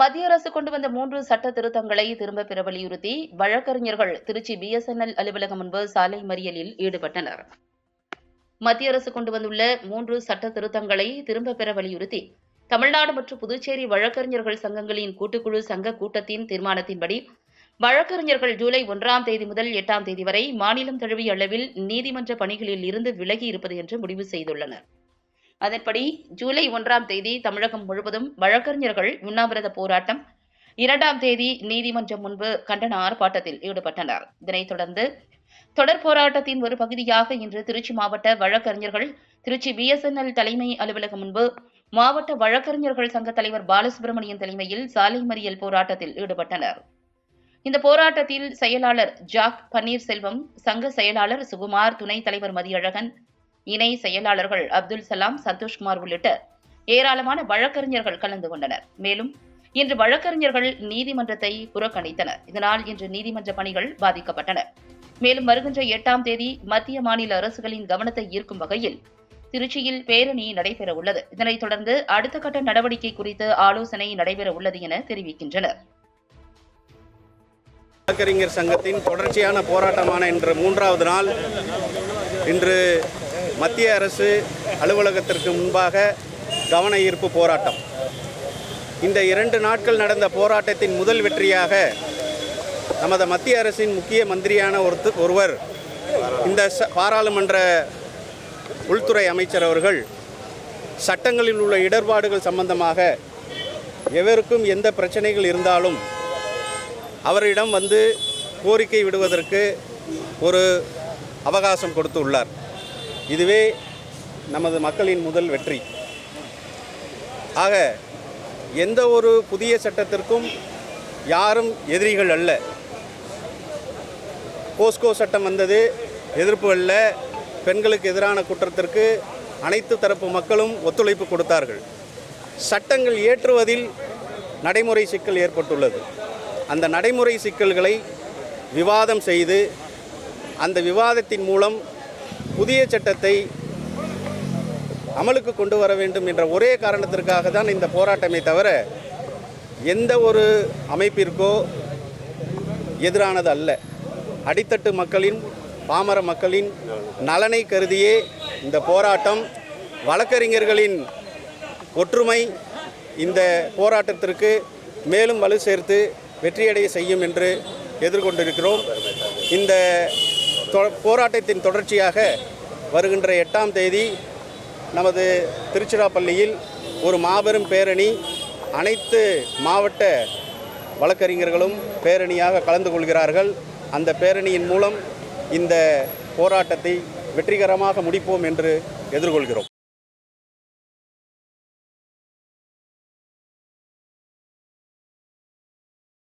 மத்திய அரசு கொண்டு வந்த மூன்று சட்ட திருத்தங்களை திரும்பப் பெற வலியுறுத்தி வழக்கறிஞர்கள் திருச்சி பிஎஸ்என்எல் அலுவலகம் முன்பு சாலை மறியலில் ஈடுபட்டனர். மத்திய அரசு கொண்டு வந்துள்ள மூன்று சட்ட திருத்தங்களை திரும்பப் பெற வலியுறுத்தி தமிழ்நாடு மற்றும் புதுச்சேரி வழக்கறிஞர்கள் சங்கங்களின் கூட்டுக்குழு சங்க கூட்டத்தின் தீர்மானத்தின்படி வழக்கறிஞர்கள் ஜூலை ஒன்றாம் தேதி முதல் எட்டாம் தேதி வரை மாநிலம் தழுவிய அளவில் நீதிமன்ற பணிகளில் இருந்து விலகி இருப்பது என்று முடிவு செய்துள்ளனர். அதன்படி ஜூலை ஒன்றாம் தேதி தமிழகம் முழுவதும் வழக்கறிஞர்கள் உண்ணாவிரத போராட்டம். இரண்டாம் தேதி நீதிமன்றம் முன்பு கண்டன ஆர்ப்பாட்டத்தில் ஈடுபட்டனர். இதனைத் தொடர்ந்து தொடர் போராட்டத்தின் ஒரு பகுதியாக இன்று திருச்சி மாவட்ட வழக்கறிஞர்கள் திருச்சி பிஎஸ்என்எல் தலைமை அலுவலகம் முன்பு மாவட்ட வழக்கறிஞர்கள் சங்க தலைவர் பாலசுப்ரமணியன் தலைமையில் சாலை மறியல் போராட்டத்தில் ஈடுபட்டனர். இந்த போராட்டத்தில் செயலாளர் ஜாக் பன்னீர்செல்வம் சங்க செயலாளர் சுகுமார் துணைத் தலைவர் மதியழகன் இணை செயலாளர்கள் அப்துல் சலாம் சந்தோஷ்குமார் உள்ளிட்ட ஏராளமான வழக்கறிஞர்கள் கலந்து கொண்டனர். மேலும் இன்று வழக்கறிஞர்கள் நீதிமன்றத்தை புறக்கணித்தனர். இதனால் இன்று நீதிமன்ற பணிகள் பாதிக்கப்பட்டன. மேலும் வருகின்ற எட்டாம் தேதி மத்திய மாநில அரசுகளின் கவனத்தை ஈர்க்கும் வகையில் திருச்சியில் பேரணி நடைபெற உள்ளது இதனைத் தொடர்ந்து அடுத்த கட்ட நடவடிக்கை குறித்து ஆலோசனை நடைபெற உள்ளது என தெரிவிக்கின்றனர். வழக்கறிஞர் சங்கத்தின் தொடர்ச்சியான போராட்டமான இன்று மூன்றாவது நாள். இன்று மத்திய அரசு அலுவலகத்திற்கு முன்பாக கவன ஈர்ப்பு போராட்டம். இந்த இரண்டு நாட்கள் நடந்த போராட்டத்தின் முதல் வெற்றியாக நமது மத்திய அரசின் முக்கிய மந்திரியான ஒருத்து ஒருவர் இந்த ச- பாராளுமன்ற உள்துறை அமைச்சர் அவர்கள் சட்டங்களில் உள்ள இடர்பாடுகள் சம்பந்தமாக எவருக்கும் எந்த பிரச்சனைகள் இருந்தாலும் அவரிடம் வந்து கோரிக்கை விடுவதற்கு ஒரு அவகாசம் கொடுத்து உள்ளார் இதுவே நமது மக்களின் முதல் வெற்றி. ஆக எந்த ஒரு புதிய சட்டத்திற்கும் யாரும் எதிரிகள் அல்ல. போஸ்கோ சட்டம் வந்தது எதிர்ப்பு அல்ல. பெண்களுக்கு எதிரான குற்றத்திற்கு அனைத்து தரப்பு மக்களும் ஒத்துழைப்பு கொடுத்தார்கள். சட்டங்கள் இயற்றுவதில் நடைமுறை சிக்கல் ஏற்பட்டுள்ளது. அந்த நடைமுறை சிக்கல்களை விவாதம் செய்து அந்த விவாதத்தின் மூலம் புதிய சட்டத்தை அமலுக்கு கொண்டு வர வேண்டும் என்ற ஒரே காரணத்திற்காக தான் இந்த போராட்டமே தவிர எந்த ஒரு அமைப்பிற்கோ எதிரானது அல்ல. அடித்தட்டு மக்களின் பாமர மக்களின் நலனை கருதியே இந்த போராட்டம் வழக்கறிஞர்களின் ஒற்றுமை இந்த போராட்டத்திற்கு மேலும் வலு சேர்த்து வெற்றியடைய செய்யும் என்று எதிர்கொண்டிருக்கிறோம். இந்த போராட்டத்தின் தொடர்ச்சியாக வருகின்ற எட்டாம் தேதி நமது திருச்சிராப்பள்ளியில் ஒரு மாபெரும் பேரணி அனைத்து மாவட்ட வழக்கறிஞர்களும் பேரணியாக கலந்து கொள்கிறார்கள். அந்த பேரணியின் மூலம் இந்த போராட்டத்தை வெற்றிகரமாக முடிப்போம் என்று எதிர்கொள்கிறோம்.